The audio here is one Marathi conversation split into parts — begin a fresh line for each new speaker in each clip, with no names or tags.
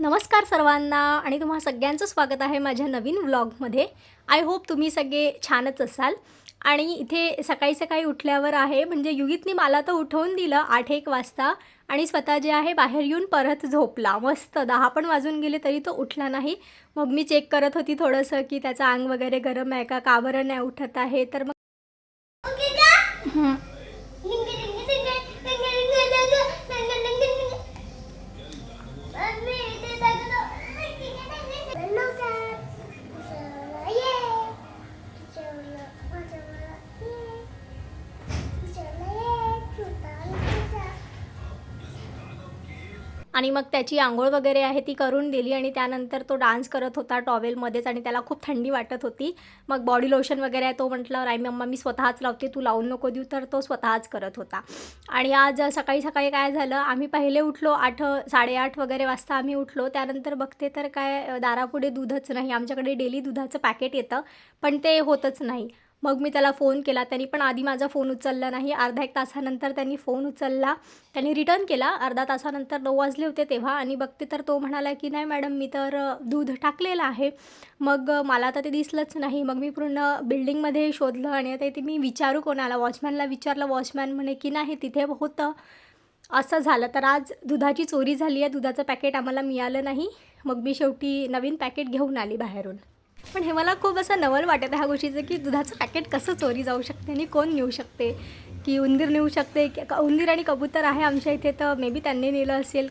नमस्कार सर्वांना आणि तुम्हा सगळ्यांचं स्वागत आहे माझ्या नवीन व्लॉगमध्ये. आय होप तुम्ही सगळे छानच असाल. आणि इथे सकाळी सकाळी उठल्यावर आहे म्हणजे युगीतनी मला तर उठवून दिलं आठ एक वाजता आणि स्वतः जे आहे बाहेर येऊन परत झोपला. मस्त दहा पण वाजून गेले तरी तो उठला नाही. मग मी चेक करत होती थोडंसं की त्याचं अंग वगैरे गरम आहे का का बरं नाही उठत आहे तर मग आणि मग त्याची आंघोळ वगैरे आहे ती करून दिली आणि त्यानंतर तो डान्स करत होता टॉवेलमध्येच आणि त्याला खूप थंडी वाटत होती. मग बॉडी लोशन वगैरे आहे तो म्हटलं राय मम्मा मी स्वतःच लावते तू लावून नको देऊ. तर तो स्वतःच करत होता. आणि आज सकाळी सकाळी काय झालं आम्ही पहिले उठलो आठ साडेआठ वगैरे वाजता आम्ही उठलो. त्यानंतर बघते तर काय दारापुढे दूधच नाही. आमच्याकडे डेली दुधाचं पॅकेट येतं पण ते होतच नाही. मग मी त्याला फोन केला. त्यांनी पण आधी माझा फोन उचलला नाही. अर्धा एक तासानंतर त्यांनी फोन उचलला. त्यांनी रिटर्न केला. अर्धा तासानंतर नऊ वाजले होते तेव्हा आणि बघते तर तो म्हणाला की नाही मॅडम मी तर दूध टाकलेलं आहे. मग मला तर ते दिसलंच नाही. मग मी पूर्ण बिल्डिंगमध्ये शोधलं आणि आता ते मी विचारू कोणाला. वॉचमॅनला विचारलं. वॉचमॅन म्हणे की नाही तिथे होतं. असं झालं तर आज दुधाची चोरी झाली आहे. दुधाचं पॅकेट आम्हाला मिळालं नाही. मग मी शेवटी नवीन पॅकेट घेऊन आली बाहेरून. पण हे मला खूप असं नवल वाटत आहे ह्या गोष्टीचं की दुधाचं पॅकेट कसं चोरी जाऊ शकते आणि कोण नेऊ शकते? की उंदीर नेऊ शकते? की क- उंदीर आणि कबूतर आहे आमच्या इथे तर मे बी त्यांनी नेलं असेल.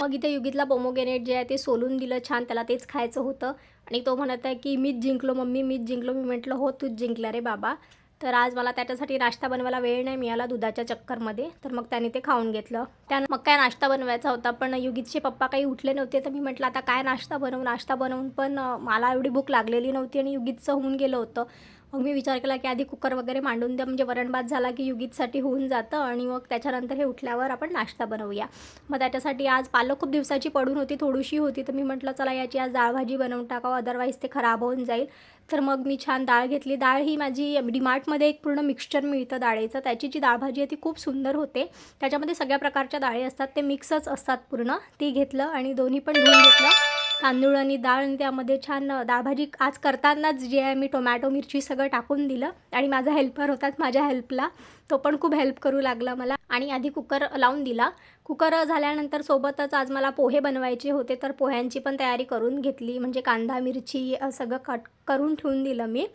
मग इथे युगीतला पोमोगेनेट जे आहे ते सोलून दिलं छान त्याला तेच खायचं होतं. आणि तो म्हणत आहे की मीच जिंकलो मम्मी मीच जिंकलो. मी म्हटलं हो तूच जिंकला रे बाबा. तर आज मला त्याच्यासाठी नाश्ता बनवायला वेळ नाही मिळाला दुधाच्या चक्करमध्ये. तर मग त्याने ते खाऊन घेतलं. त्यानं मग काय नाश्ता बनवायचा होता पण युगीतचे पप्पा काही उठले नव्हते. तर मी म्हटलं आता काय नाश्ता बनवू? नाश्ता बनवून पण मला एवढी भूक लागलेली नव्हती आणि युगीतचं होऊन गेलं होतं. मग मी विचार केला की आधी कुकर वगैरे मांडून द्या. म्हणजे वरण भात झाला की युगीतसाठी होऊन जातं आणि मग त्याच्यानंतर हे उठल्यावर आपण नाश्ता बनवूया. मग त्याच्यासाठी आज पालक खूप दिवसाची पडून होती थोडीशी होती. तर मी म्हटलं चला याची आज डाळभाजी बनवून टाकावं. अदरवाईज ते खराब होऊन जाईल. तर मग मी छान डाळ घेतली. डाळ ही माझी डिमार्टमध्ये एक पूर्ण मिक्सचर मिळतं डाळीचं. त्याची जी डाळ भाजी आहे ती खूप सुंदर होते. त्याच्यामध्ये सगळ्या प्रकारच्या डाळी असतात. ते मिक्सच असतात पूर्ण. ती घेतलं आणि दोन्ही पण धुवून घेतलं. तांदूळ आणि डाळ आणि त्यामध्ये छान दाळभाजी आज करतानाच जे आहे मी टोमॅटो मिरची सगळं टाकून दिलं आणि माझा हेल्पर होताच माझ्या हेल्पला तो पण खूप हेल्प करू लागला मला आणि आधी कुकर लावून दिला. कुकर झाल्यानंतर सोबतच आज मला पोहे बनवायचे होते तर पोह्यांची पण तयारी करून घेतली. म्हणजे कांदा मिरची सगळं कट करून ठेवून दिलं मी.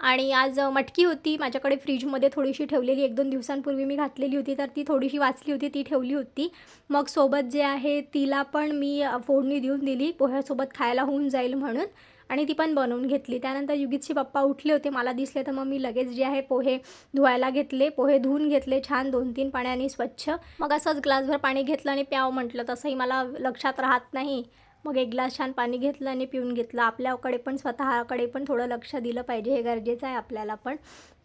आणि आज मटकी होती. माझ्याकडे फ्रीजमध्ये थोडीशी ठेवलेली. एक दोन दिवसांपूर्वी मी घातलेली होती तर ती थोडीशी वाचली होती ती ठेवली होती. मग सोबत जे आहे तिला पण मी फोडणी देऊन दिली. पोह्यासोबत खायला होऊन जाईल म्हणून. आणि ती पण बनवून घेतली. त्यानंतर युगीतचे पप्पा उठले होते. मला दिसले तर मग मी लगेच जे आहे पोहे धुवायला घेतले. पोहे धुवून घेतले छान दोन तीन पाण्याने स्वच्छ. मग असंच ग्लासभर पाणी घेतलं आणि प्याव म्हटलं. तसंही मला लक्षात राहत नाही. मग एक ग्लास छान पाणी घेतलं आणि पिऊन घेतलं. आपल्याकडे पण स्वतःकडे पण थोडं लक्ष दिलं पाहिजे. हे गरजेचं आहे आपल्याला पण.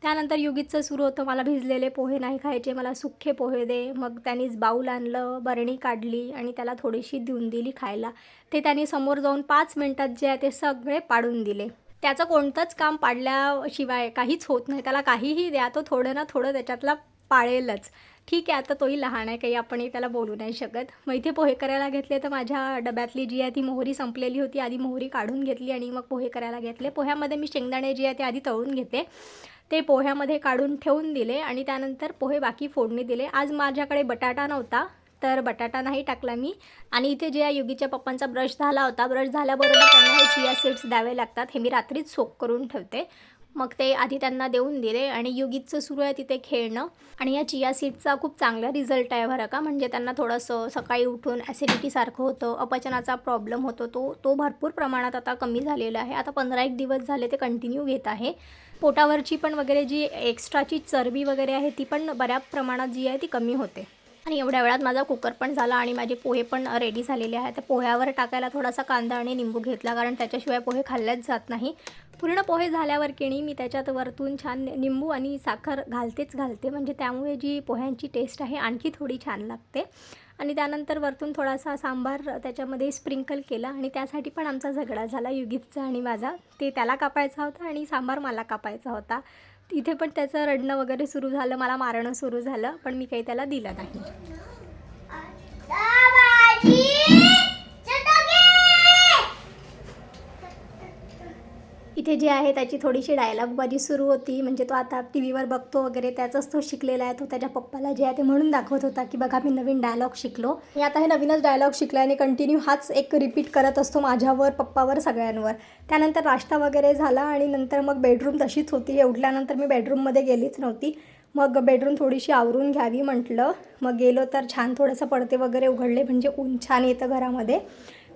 त्यानंतर युगीतचं सुरू होतं. मला भिजलेले पोहे नाही खायचे. मला सुखे पोहे दे. मग त्यांनीच बाऊल आणलं बरणी काढली आणि त्याला थोडीशी देऊन दिली खायला. ते त्यांनी समोर जाऊन पाच मिनटात जे आहे ते सगळे पाडून दिले. त्याचं कोणतंच काम पाडल्याशिवाय काहीच होत नाही. त्याला काहीही द्या. तो थोडं ना थोडं त्याच्यातला पाळेलच. ठीक आहे आता तोही लहान आहे काही आपणही त्याला बोलू नाही शकत. मग इथे पोहे करायला घेतले तर माझ्या डब्यातली जी आहे ती मोहरी संपलेली होती आधी मोहरी काढून घेतली आणि मग पोहे करायला घेतले. पोह्यामध्ये मी शेंगदाणे जे आहे ते आधी तळून घेते. ते पोह्यामध्ये काढून ठेवून दिले आणि त्यानंतर पोहे बाकी फोडणी दिले. आज माझ्याकडे बटाटा नव्हता तर बटाटा नाही टाकला मी. आणि इथे जे आहे युगीच्या पप्पांचा ब्रश झाला होता ब्रश झाल्याबरोबर त्यांना हे चिया सीड्स द्यावे लागतात हे मी रात्रीच सोक करून ठेवते. मग ते आधी त्यांना देऊन दिले आणि युगीतचं सुरू आहे तिथे खेळणं. आणि या चिया सीडचा खूप चांगला रिझल्ट आहे बरं का. म्हणजे त्यांना थोडंसं सकाळी उठून ॲसिडिटीसारखं होतं अपचनाचा प्रॉब्लेम होतो तो तो भरपूर प्रमाणात आता कमी झालेला आहे. आता पंधरा एक दिवस झाले ते कंटिन्यू घेत आहे. पोटावरची पण वगैरे जी एक्स्ट्राची चरबी वगैरे आहे ती पण बऱ्याच प्रमाणात जी आहे ती कमी होते. आणि एवढ्या वेळात माझा कुकर पण झाला आणि माझे पोहे पण रेडी झालेले आहेत. त्या पोह्यावर टाकायला थोडासा कांदा आणि निंबू घेतला कारण त्याच्याशिवाय पोहे खाल्ल्याच जात नाही. पूर्ण पोहे झाल्यावर किणी मी त्याच्यात वरतून छान निंबू आणि साखर घालतेच घालते. म्हणजे त्यामुळे जी पोह्यांची टेस्ट आहे आणखी थोडी छान लागते. आणि त्यानंतर वरतून थोडासा सांबार त्याच्यामध्ये स्प्रिंकल केला आणि त्यासाठी पण आमचा झगडा झाला. युगितचा आणि माझा. ते त्याला कापायचा होता आणि सांबार मला कापायचा होता. इथे पण त्याचं रडणं वगैरे सुरू झालं मला मारणं सुरू झालं पण मी काही त्याला दिलं नाही. इथे जे आहे त्याची थोडीशी डायलॉगबाजी सुरू होती. म्हणजे तो आता टी व्हीवर बघतो वगैरे त्याचाच तो शिकलेला आहे. तो त्याच्या पप्पाला जे आहे ते म्हणून दाखवत होता की बघा मी नवीन डायलॉग शिकलो. मी आता हे नवीनच डायलॉग शिकला आणि कंटिन्यू हाच एक रिपीट करत असतो माझ्यावर पप्पावर सगळ्यांवर. त्यानंतर नाश्ता वगैरे झाला आणि नंतर मग बेडरूम तशीच होती. हे उठल्यानंतर मी बेडरूममध्ये गेलीच नव्हती. मग बेडरूम थोडीशी आवरून घ्यावी म्हटलं. मग गेलो तर छान थोडंसं पडते वगैरे उघडले. म्हणजे ऊन छान येतं घरामध्ये.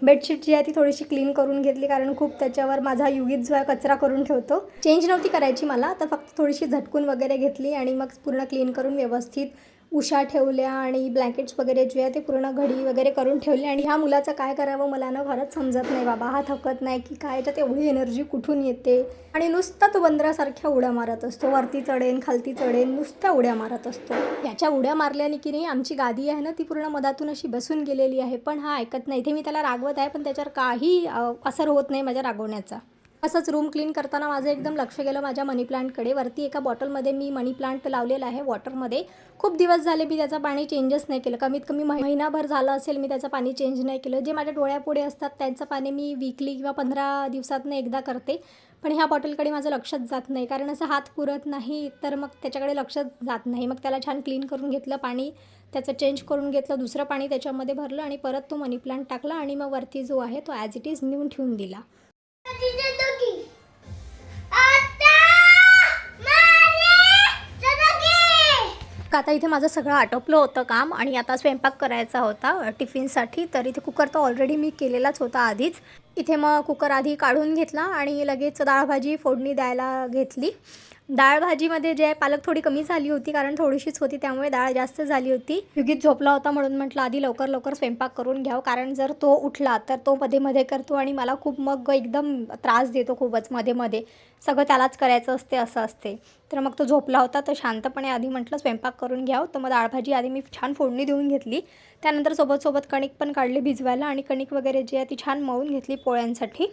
बेडशीट जी आहे ती थोडीशी क्लीन करून घेतली कारण खूप त्याच्यावर माझा युगीत जो आहे कचरा करून ठेवतो. चेंज नव्हती करायची मला तर फक्त थोडीशी झटकून वगैरे घेतली आणि मग पूर्ण क्लीन करून व्यवस्थित उशा ठेवल्या आणि ब्लँकेट्स वगैरे जे आहे ते पूर्ण घडी वगैरे करून ठेवले. आणि ह्या मुलाचं काय करावं मला ना खरंच समजत नाही. बाबा हा थकत नाही की काय? तर एवढी एनर्जी कुठून येते? आणि नुसता तो बंदरासारख्या उड्या मारत असतो. वरती चढेन खालती चढेन नुसत्या उड्या मारत असतो. याच्या उड्या मारल्याने की नाही आमची गादी आहे ना ती पूर्ण मधातून अशी बसून गेलेली आहे. पण हा ऐकत नाही. इथे मी त्याला रागवत आहे पण त्याच्यावर काही असर होत नाही माझ्या रागवण्याचा. असंच रूम क्लीन करताना माझं एकदम लक्ष गेलं माझ्या मनी प्लांटकडे. वरती एका बॉटलमध्ये मी मनी प्लांट लावलेला आहे वॉटरमध्ये. खूप दिवस झाले मी त्याचं पाणी चेंजच नाही केलं. कमीत कमी महिनाभर झालं असेल मी त्याचं पाणी चेंज नाही केलं. जे माझ्या डोळ्यापुढे असतात त्यांचं पाणी मी वीकली किंवा पंधरा दिवसातनं एकदा करते. पण ह्या बॉटलकडे माझं लक्षच जात नाही. कारण असं हात पुरत नाही तर मग त्याच्याकडे लक्षच जात नाही. मग त्याला छान क्लीन करून घेतलं पाणी त्याचं चेंज करून घेतलं दुसरं पाणी त्याच्यामध्ये भरलं आणि परत तो मनी प्लांट टाकला आणि मग वरती जो आहे तो ॲज इट इज नेऊन ठेवून दिला. आता इथे माझं सगळं आटोपलं होतं काम आणि आता स्वयंपाक करायचा होता टिफिनसाठी तर इथे कुकर तर ऑलरेडी मी केलेलाच होता आधीच. इथे मग कुकर आधी काढून घेतला आणि लगेच डाळभाजी फोडणी द्यायला घेतली. डाळ भाजीमध्ये जे आहे पालक थोडी कमी झाली होती कारण थोडीशीच होती त्यामुळे डाळ जास्त झाली होती. युगीत झोपला होता म्हणून म्हटलं आधी लवकर लवकर स्वयंपाक करून घ्यावं कारण जर तो उठला तर तो मध्ये मध्ये करतो आणि मला खूप मग एकदम त्रास देतो खूपच मध्ये मध्ये. सगळं त्यालाच करायचं असते असं असते. तर मग तो झोपला होता तर शांतपणे आधी म्हटलं स्वयंपाक करून घ्यावं. तर मग डाळ भाजी आधी मी छान फोडणी देऊन घेतली. त्यानंतर सोबत सोबत कणिक पण काढली भिजवायला आणि कणिक वगैरे जी आहे ती छान मळून घेतली पोळ्यांसाठी.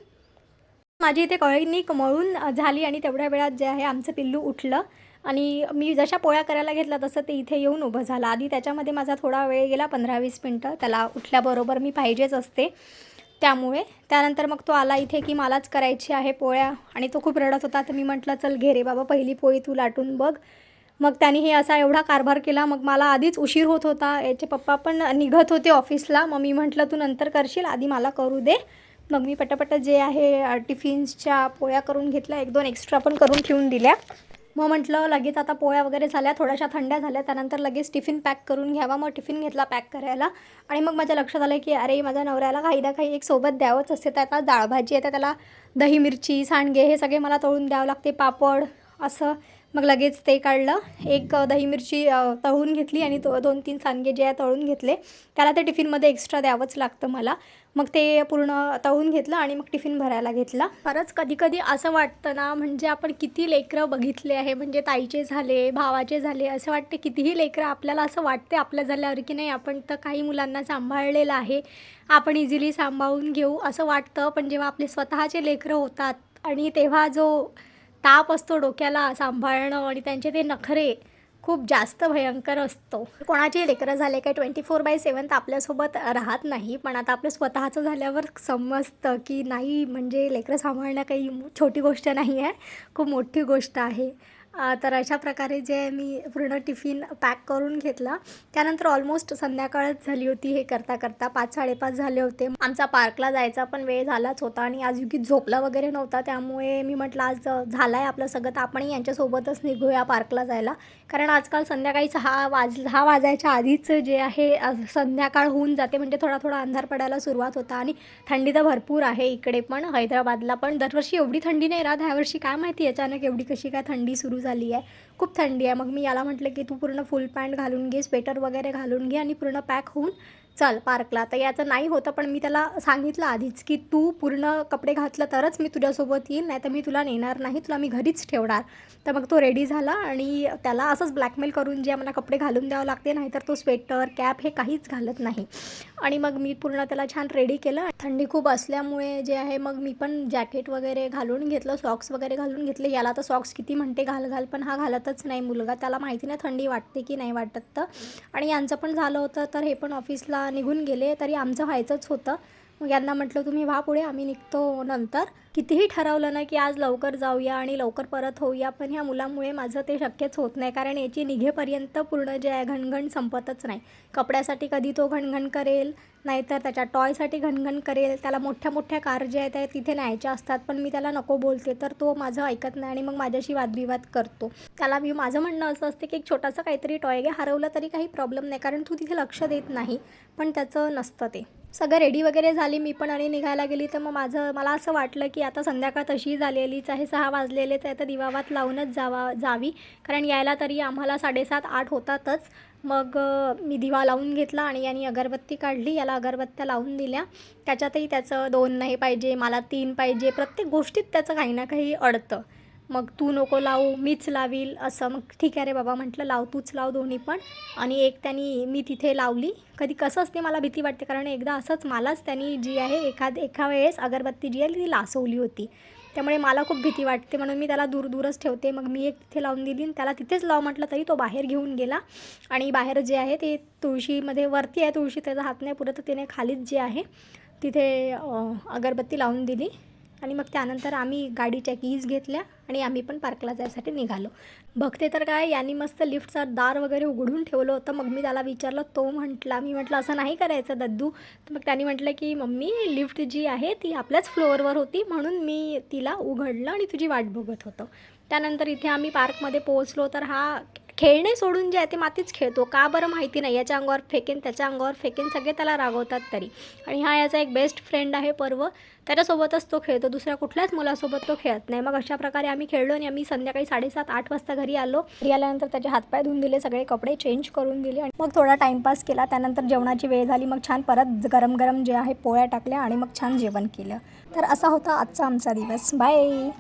माझी इथे कळणी मळून झाली आणि तेवढ्या वेळात जे आहे आमचं पिल्लू उठलं. आणि मी जशा पोळ्या करायला घेतला तसं ते इथे येऊन उभं झालं. आधी त्याच्यामध्ये माझा थोडा वेळ गेला पंधरा वीस मिनटं. त्याला उठल्याबरोबर मी पाहिजेच असते. त्यामुळे त्यानंतर मग तो आला इथे की मलाच करायची आहे पोळ्या. आणि तो खूप रडत होता. तर मी म्हटलं चल घे रे बाबा पहिली पोळी तू लाटून बघ. मग त्याने हे असा एवढा कारभार केला. मग मला आधीच उशीर होत होता. याचे पप्पा पण निघत होते ऑफिसला. मग मी म्हटलं तू नंतर करशील. आधी मला करू दे. मग मी पटापट जे आहे टिफिन्सच्या पोळ्या करून घेतल्या एक दोन एक्स्ट्रा पण करून ठेवून दिल्या. मग म्हटलं लगेच आता पोळ्या वगैरे झाल्या थोड्याशा थंड्या झाल्या त्यानंतर लगेच टिफिन पॅक करून घ्यावा. मग टिफिन घेतला पॅक करायला. आणि मग माझ्या लक्षात आलं की अरे माझ्या नवऱ्याला काही ना काही एक सोबत द्यावंच असते. तर आता डाळभाजी आहे त्याला दही मिरची सांडगे हे सगळे मला तळून द्यावं लागते पापड असं. मग लगेच ते काढलं. एक दही मिरची तळून घेतली आणि तो दोन तीन सांडगे जे आहे तळून घेतले. त्याला ते टिफिनमध्ये एक्स्ट्रा द्यावंच लागतं मला. मग ते पूर्ण तळून घेतलं आणि मग टिफिन भरायला घेतला. खरंच कधी कधी असं वाटतं ना म्हणजे आपण किती लेकरं बघितले आहे म्हणजे ताईचे झाले भावाचे झाले असं वाटते कितीही लेकरं आपल्याला असं वाटते आपल्या झाल्यावर की नाही आपण तर काही मुलांना सांभाळलेलं आहे. आपण इझिली सांभाळून घेऊ असं वाटतं. पण जेव्हा आपले स्वतःचे लेकरं होतात आणि तेव्हा जो ताप असतो डोक्याला सांभाळणं आणि त्यांचे ते नखरे खूप जास्त भयंकर असतो. कोणाचे लेकरं झाले काय ट्वेंटी फोर बाय सेवन तर आपल्यासोबत राहत नाही. पण आता आपलं स्वतःचं झाल्यावर समजतं की नाही म्हणजे लेकरं सांभाळणं काही छोटी गोष्ट नाही आहे. खूप मोठी गोष्ट आहे. तर अशा प्रकारे जे मी पूर्ण टिफिन पॅक करून घेतला. त्यानंतर ऑलमोस्ट संध्याकाळच झाली होती हे करता करता. पाच साडेपाच झाले होते. आमचा पार्कला जायचा पण वेळ झालाच होता आणि आज युगीत झोपला वगैरे नव्हता. त्यामुळे मी म्हटलं आज झालं आहे आपलं सगळं तर आपणही यांच्यासोबतच निघूया पार्कला जायला. कारण आजकाल संध्याकाळी सहा वाज सहा वाजायच्या आधीच जे आहे संध्याकाळ होऊन जाते. म्हणजे थोडा थोडा अंधार पडायला सुरुवात होता आणि थंडी तर भरपूर आहे इकडे पण. हैदराबादला पण. दरवर्षी एवढी थंडी नाही राहत. ह्यावर्षी काय माहिती अचानक एवढी कशी काय थंडी सुरू झाली आहे. खूप थंडी आहे. मग मी याला म्हटलं की तू पूर्ण फुल पॅन्ट घालून घे स्वेटर वगैरे घालून घे आणि पूर्ण पॅक होऊन चल पार्कला. तर याचं नाही होतं पण मी त्याला सांगितलं आधीच की तू पूर्ण कपडे घातलं तरच मी तुझ्यासोबत येईल नाही तर मी तुला नेणार नाही तुला मी घरीच ठेवणार. तर मग तो रेडी झाला आणि त्याला असंच ब्लॅकमेल करून जे मला कपडे घालून द्यावं लागते नाहीतर तो स्वेटर कॅप हे काहीच घालत नाही. आणि मग मी पूर्ण त्याला छान रेडी केलं. थंडी खूप असल्यामुळे जे आहे मग मी पण जॅकेट वगैरे घालून घेतलं सॉक्स वगैरे घालून घेतले. याला तर सॉक्स किती म्हणते घाल घाल पण हा घालतच नाही मुलगा. त्याला माहिती नाही थंडी वाटते की नाही वाटत तर. आणि यांचं पण झालं होतं तर हे पण ऑफिसला निघून गेले तरी आमचं व्हायचंच होतं. मग यांना म्हटलं तुम्ही व्हा पुढे आम्ही निघतो नंतर. कितीही ठरवलं ना की आज लवकर जाऊया आणि लवकर परत होऊया पण ह्या मुलामुळे माझं ते शक्यच होत नाही कारण याची निघेपर्यंत पूर्ण जे आहे घणघण संपतच नाही. कपड्यासाठी कधी तो घणघण करेल नाहीतर त्याच्या टॉयसाठी घणघण करेल त्याला मोठ्या मोठ्या कार ज्या आहेत त्या तिथे न्यायच्या असतात पण मी त्याला नको बोलते तर तो माझं ऐकत नाही आणि मग माझ्याशी वादविवाद करतो. त्याला मी माझं म्हणणं असं असते की एक छोटासा काहीतरी टॉय घे हरवलं तरी काही प्रॉब्लेम नाही कारण तू तिथे लक्ष देत नाही पण त्याचं नसतं ते. सगळं रेडी वगैरे झाली मी पण आणि निघायला गेली. तर मग माझं मला असं वाटलं की आता संध्याकाळ तशी झालेलीच आहे सहा वाजलेले तर तर दिवावात लावूनच जावा जावी. कारण यायला तरी आम्हाला साडेसात आठ होतातच. मग मी दिवा लावून घेतला आणि यांनी अगरबत्ती काढली. याला अगरबत्त्या लावून दिल्या. त्याच्यातही त्याचं दोन नाही पाहिजे मला तीन पाहिजे. प्रत्येक गोष्टीत त्याचं काही ना काही अडतं. मग तू नको लावू मीच लावील असं. मग ठीक आहे रे बाबा म्हटलं लाव तूच लाव दोन्ही पण. आणि एक त्यांनी मी तिथे लावली. कधी कसं असते मला भीती वाटते कारण एकदा असंच मलाच त्यांनी जी आहे एखाद एका वेळेस अगरबत्ती जी आहे ती लासवली होती. त्यामुळे मला खूप भीती वाटते म्हणून मी त्याला दूर दूरच ठेवते. मग मी एक तिथे लावून दिली आणि त्याला तिथेच लाव म्हटलं तरी तो बाहेर घेऊन गेला. आणि बाहेर जे आहे ते तुळशीमध्ये वरती आहे तुळशी त्याचा हात नाही पुरत तर तिने खालीच जे आहे तिथे अगरबत्ती लावून दिली. आणि मग त्यानंतर आम्ही गाडीच्या कीज घेतल्या आणि आम्ही पण पार्कला जायसाठी निघालो. बघते तर काय यांनी मस्त लिफ्टचा दार वगैरे उघडून ठेवलं होतं. मग मी त्याला विचारलं तो म्हटला मी म्हटलं असं नाही करायचं दद्दू. तर मग त्याने म्हटलं की मम्मी लिफ्ट जी आहे ती आपल्याच फ्लोअरवर होती म्हणून मी तिला उघडलं आणि तुझी वाट बघत होतं. त्यानंतर इथे आम्ही पार्कमध्ये पोहोचलो तर हा खेळणे सोडून जे आहे ते मातीच खेळतो. का बरं माहिती नाही. याच्या अंगावर फेकेन त्याच्या अंगावर फेकेन सगळे त्याला रागवतात तरी. आणि हा याचा एक बेस्ट फ्रेंड आहे पर्व. त्याच्यासोबतच तो खेळतो. दुसऱ्या कुठल्याच मुलासोबत तो खेळत नाही. मग अशा प्रकारे आम्ही खेळलो आणि आम्ही संध्याकाळी साडेसात आठ वाजता घरी आलो. घरी आल्यानंतर त्याचे हातपाय धुवून दिले सगळे कपडे चेंज करून दिले आणि मग थोडा टाईमपास केला. त्यानंतर जेवणाची वेळ झाली. मग छान परत गरम गरम जे आहे पोळ्या टाकल्या आणि मग छान जेवण केलं. तर असा होता आजचा आमचा दिवस. बाय